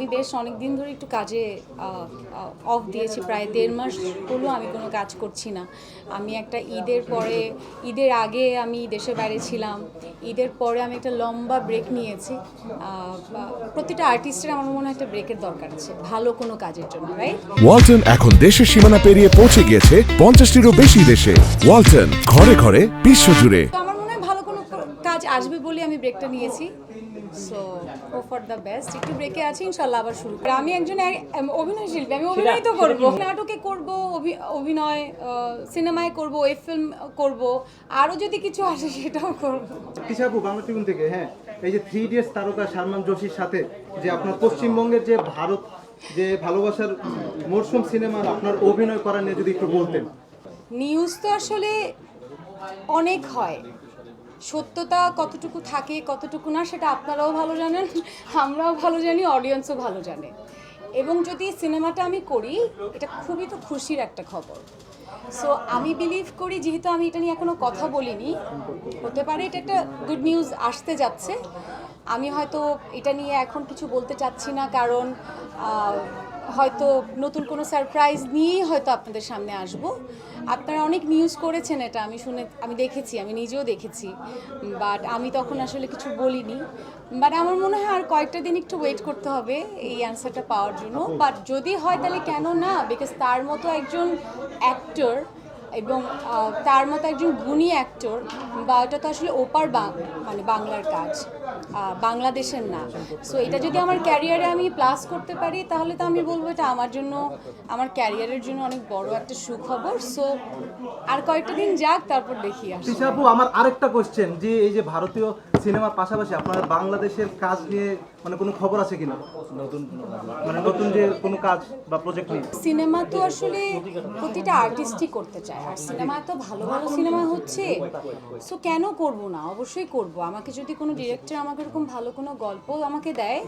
আমি বেশ অনেক দিন ধরে একটু কাজে অফ দিয়েছি প্রায় দেড় মাস হলো আমি কোনো কাজ করছি না। আমি একটা ঈদের পরে ঈদের আগে আমি দেশের বাইরে ছিলাম ঈদের পরে আমি একটা লম্বা ব্রেক নিয়েছি। প্রতিটা আর্টিস্টের আমার মনে হয় একটা ব্রেকের দরকার আছে ভালো কোনো কাজের জন্য রাইট ওয়ালটন এখন দেশের সীমানা পেরিয়ে পৌঁছে গিয়েছে পঞ্চাশটিরও বেশি দেশে। ওয়ালটন ঘরে ঘরে বিশ্বজুড়ে আমার মনে হয় ভালো কোনো কাজ আসবে বলে আমি ব্রেকটা নিয়েছি। সো ও ফর দ্য বেস্ট একটু ব্রেকে আছি ইনশাল্লাহ আবার শুরু করব। আমি একজন এক- অভিনয় শিল্পী আমি অভিনয় তো করব। নাটকে করব অভি- অভিনয় সিনেমায় করব ওয়েব ফিল্ম করব আরও যদি কিছু আসে সেটাও করব। পিসাবু বাংলা ট্রিবিউন থেকে হ্যাঁ? এই যে থ্রি ইডিয়টস তারকা সালমান জোশির সাথে যে আপনার পশ্চিমবঙ্গের যে ভারত যে ভালোবাসার মরশুম সিনেমার আপনার অভিনয় করা নিয়ে যদি একটু বলতেন। নিউজ তো আসলে অনেক হয়। সত্যতা কতটুকু থাকে, কতটুকু না, সেটা আপনারাও ভালো জানেন, আমরাও ভালো জানি অডিয়েন্সও ভালো জানে। এবং যদি সিনেমাটা আমি করি, এটা খুবই তো খুশির একটা খবর। সো আমি বিলিভ করি, যেহেতু আমি এটা নিয়ে এখনও কথা বলিনি, হতে পারে এটা একটা গুড নিউজ আসতে যাচ্ছে। আমি হয়তো এটা নিয়ে এখন কিছু বলতে চাচ্ছি না কারণ হয়তো নতুন কোনো সারপ্রাইজ নিয়েই হয়তো আপনাদের সামনে আসব। আপনারা অনেক নিউজ করেছেন এটা আমি শুনে আমি দেখেছি আমি নিজেও দেখেছি বাট আমি তখন আসলে কিছু বলিনি। বাট আমার মনে হয় আর কয়েকটা দিন একটু ওয়েট করতে হবে এই অ্যান্সারটা পাওয়ার জন্য। বাট যদি হয় তাহলে কেন না? বিকজ তার মতো একজন অ্যাক্টর এবং তার মতো একজন গুণী অ্যাক্টর বা এটা তো আসলে ওপার বাং মানে বাংলার কাজ। বাংলাদেশের না। সো এটা যদি আমার ক্যারিয়ারে আমি প্লাস করতে পারি তাহলে তো আমি বলব এটা আমার জন্য আমার ক্যারিয়ারের জন্য অনেক বড় একটা সুখবর। সো আর কয়েকটা দিন যাক তারপর দেখি আসি পিসাবু আমার আরেকটা কোশ্চেন যে এই যে ভারতীয় সিনেমার পাশাপাশি আপনার বাংলাদেশের কাজ নিয়ে মানে কোনো খবর আছে কিনা? নতুন মানে নতুন যে কোনো কাজ বা প্রজেক্ট নিয়ে। সিনেমা তো আসলে প্রতিটা আর্টিস্টই করতে চায় আর সিনেমা এত ভালো ভালো সিনেমা হচ্ছে। সো কেন করব না? অবশ্যই করব। আমাকে যদি কোনো ডিরেক্টর আমাকে এরকম ভালো কোনো গল্প আমাকে দেয়?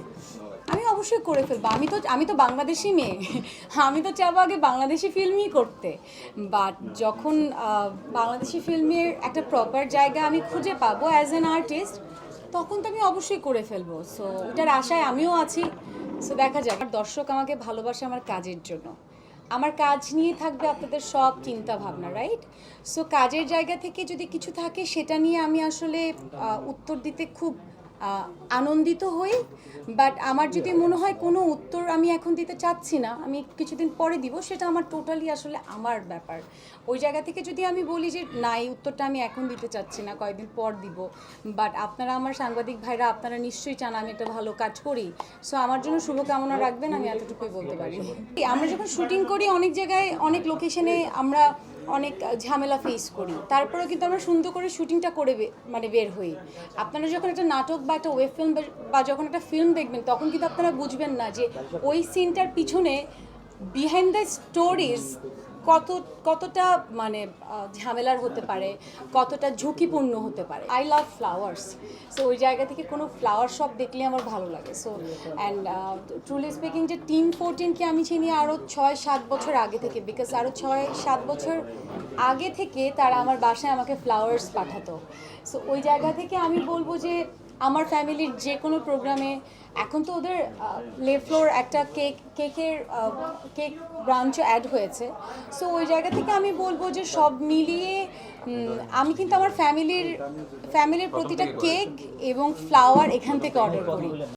আমি অবশ্যই করে ফেলব। আমি তো আমি তো বাংলাদেশি মেয়ে। আমি তো চাবো আগে বাংলাদেশি ফিল্মই করতে। বাট যখন বাংলাদেশি ফিল্মের একটা প্রপার জায়গা আমি খুঁজে পাবো অ্যাজ অ্যান আর্টিস্ট তখন তো আমি অবশ্যই করে ফেলব। সো এটার আশায় আমিও আছি। সো দেখা যাক। দর্শক আমাকে ভালোবাসে আমার কাজের জন্য। আমার কাজ নিয়ে থাকবে আপনাদের সব চিন্তা ভাবনা রাইট সো কাজের জায়গা থেকে যদি কিছু থাকে, সেটা নিয়ে আমি আসলে উত্তর দিতে খুব আনন্দিত হই বাট আমার যদি মনে হয় কোনো উত্তর আমি এখন দিতে চাচ্ছি না আমি কিছুদিন পরে দিব সেটা আমার টোটালি আসলে আমার ব্যাপার। ওই জায়গা থেকে যদি আমি বলি যে না এই উত্তরটা আমি এখন দিতে চাচ্ছি না কয়েকদিন পর দিব বাট আপনারা আমার সাংবাদিক ভাইরা আপনারা নিশ্চয়ই চান আমি একটা ভালো কাজ করি সো আমার জন্য শুভকামনা রাখবেন আমি এতটুকুই বলতে পারি। আমরা যখন শুটিং করি অনেক জায়গায় অনেক লোকেশনে আমরা অনেক ঝামেলা ফেস করি। তারপরেও কিন্তু আমরা সুন্দর করে শুটিংটা করে মানে বের হই। আপনারা যখন একটা নাটক বা একটা ওয়েব ফিল্ম বা যখন একটা ফিল্ম দেখবেন, তখন কিন্তু আপনারা বুঝবেন না যে ওই সিনটার পিছনে বিহাইন্ড দ্য স্টোরিজ কত, কতটা মানে ঝামেলার হতে পারে, কতটা ঝুঁকিপূর্ণ হতে পারে। আই লাভ ফ্লাওয়ার্স সো ওই জায়গা থেকে কোনো ফ্লাওয়ার শপ দেখলে আমার ভালো লাগে। সো অ্যান্ড ট্রুলি স্পিকিং যে টিম ফোরটিনকে আমি চিনি আরও ছয়, সাত বছর আগে থেকে বিকজ আরও ছয়, সাত বছর আগে থেকে তারা আমার বাসায় আমাকে ফ্লাওয়ার্স পাঠাতো। সো ওই জায়গা থেকে আমি বলব যে আমার ফ্যামিলির যে কোনো প্রোগ্রামে এখন তো ওদের লেফ্লোর একটা কেক কেকের কেক ব্রাঞ্চও অ্যাড হয়েছে। সো ওই জায়গা থেকে আমি বলব যে সব মিলিয়ে আমি কিন্তু আমার ফ্যামিলির ফ্যামিলির প্রতিটা কেক এবং ফ্লাওয়ার এখান থেকে অর্ডার করি।